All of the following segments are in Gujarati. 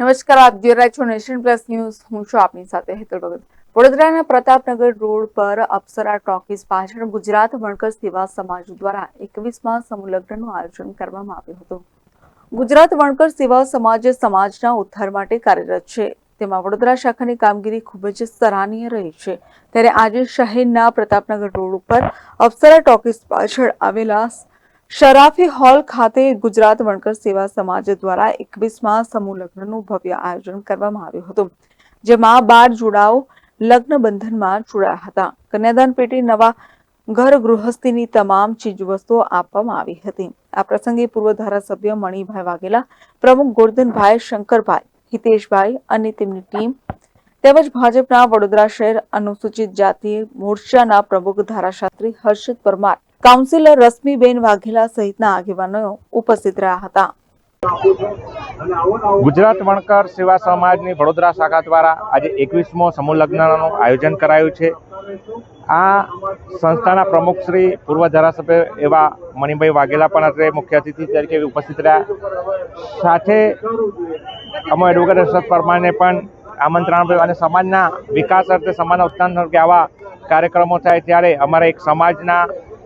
નમસ્કાર, આપ જોઈ રહ્યા છો નેશન પ્લસ ન્યૂઝ. હું છું આપની સાથે હેતલ ભગત. વડોદરાના પ્રતાપનગર રોડ પર અપ્સરા ટોકીઝ પાછળ ગુજરાત વણકર સેવા સમાજ દ્વારા એકવીસમાં સમૂહ લગ્નનું આયોજન કરવામાં આવ્યું હતું. ગુજરાત વણકર સેવા સમાજ સમાજના ઉદ્ધાર માટે કાર્યરત છે. તેમાં વડોદરા શાખાની કામગીરી ખૂબ જ સરાહનીય રહી છે. ત્યારે આજે શહેરના પ્રતાપનગર રોડ ઉપર અપ્સરા ટોકીઝ પાછળ આવેલા શરાફી હોલ ખાતે ગુજરાત વણકર સેવા સમાજ દ્વારા એકવીસમાં સમૂહ લગ્નનું ભવ્ય આયોજન કરવામાં આવ્યું હતું, જેમાં બાર જોડાઓ લગ્ન બંધનમાં જોડાયા હતા. કન્યાદાન પેટી નવા ઘર ગૃહસ્થીની તમામ ચીજવસ્તુઓ આપવામાં આવી હતી. આ પ્રસંગે પૂર્વ ધારાસભ્ય મણિભાઈ વાઘેલા, પ્રમુખ ગોરધનભાઈ શંકરભાઈ, હિતેશભાઈ અને તેમની ટીમ તેમજ ભાજપના વડોદરા શહેર અનુસૂચિત જાતિ મોરચાના પ્રમુખ ધારાશાસ્ત્રી હર્ષદ પરમાર કાઉન્સિલર રશ્મિબેન વાઘેલા સહિતના આગેવાનો ઉપસ્થિત રહ્યા હતા. ગુજરાત વણકર સેવા સમાજની વડોદરા શાખા દ્વારા આજે એકવીસમો સમૂહ લગ્નનું આયોજન કરાયું છે. આ સંસ્થાના પ્રમુખ શ્રી પૂર્વ ધારાસભ્ય એવા મણિભાઈ વાઘેલા પણ અત્રે મુખ્ય અતિથિ તરીકે ઉપસ્થિત રહ્યા. સાથે અમો એડવોકેટ હર્ષદ પરમારને પણ આમંત્રણ અને સમાજના વિકાસ અર્થે સમાજના ઉત્થાન તરીકે આવા કાર્યક્રમો થાય ત્યારે અમારા એક સમાજના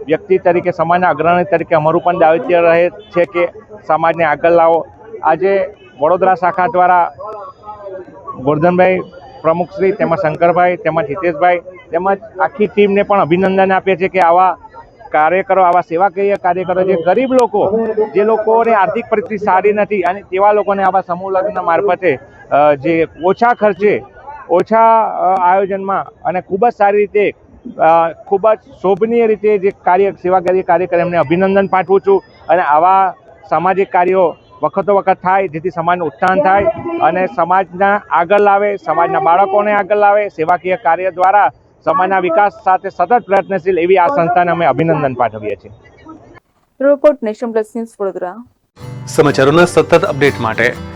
વ્યક્તિ તરીકે, સમાજના અગ્રણી તરીકે અમારું પણ દાયિત્વ રહે છે કે સમાજને આગળ લાવો. આજે વડોદરા શાખા દ્વારા ગોરધનભાઈ પ્રમુખશ્રી તેમજ શંકરભાઈ, તેમજ હિતેશભાઈ, તેમજ આખી ટીમને પણ અભિનંદન આપીએ છીએ કે આવા કાર્યકરો, આવા સેવાકીય કાર્યકરો, જે ગરીબ લોકો, જે લોકોને આર્થિક પરિસ્થિતિ સારી નથી અને તેવા લોકોને આવા સમૂહ લગ્ન મારફતે જે ઓછા ખર્ચે, ઓછા આયોજનમાં અને ખૂબ જ સારી રીતે ખૂબ જ શોભનીય રીતે જે કાર્ય સેવાકીય કાર્ય કરે એમને અભિનંદન પાઠવું છું અને આવા સામાજિક કાર્યો વખતો વખત થાય જેથી સમાજનું ઉત્થાન થાય અને સમાજના આગળ લાવે સમાજના બાળકોને આગળ લાવે સેવાકીય કાર્ય દ્વારા સમાજના વિકાસ સાથે સતત પ્રયત્નશીલ એવી આ સંસ્થાને અમે અભિનંદન પાઠવીએ છીએ. Report nation plus news Vadodara સમાચારોના સતત અપડેટ માટે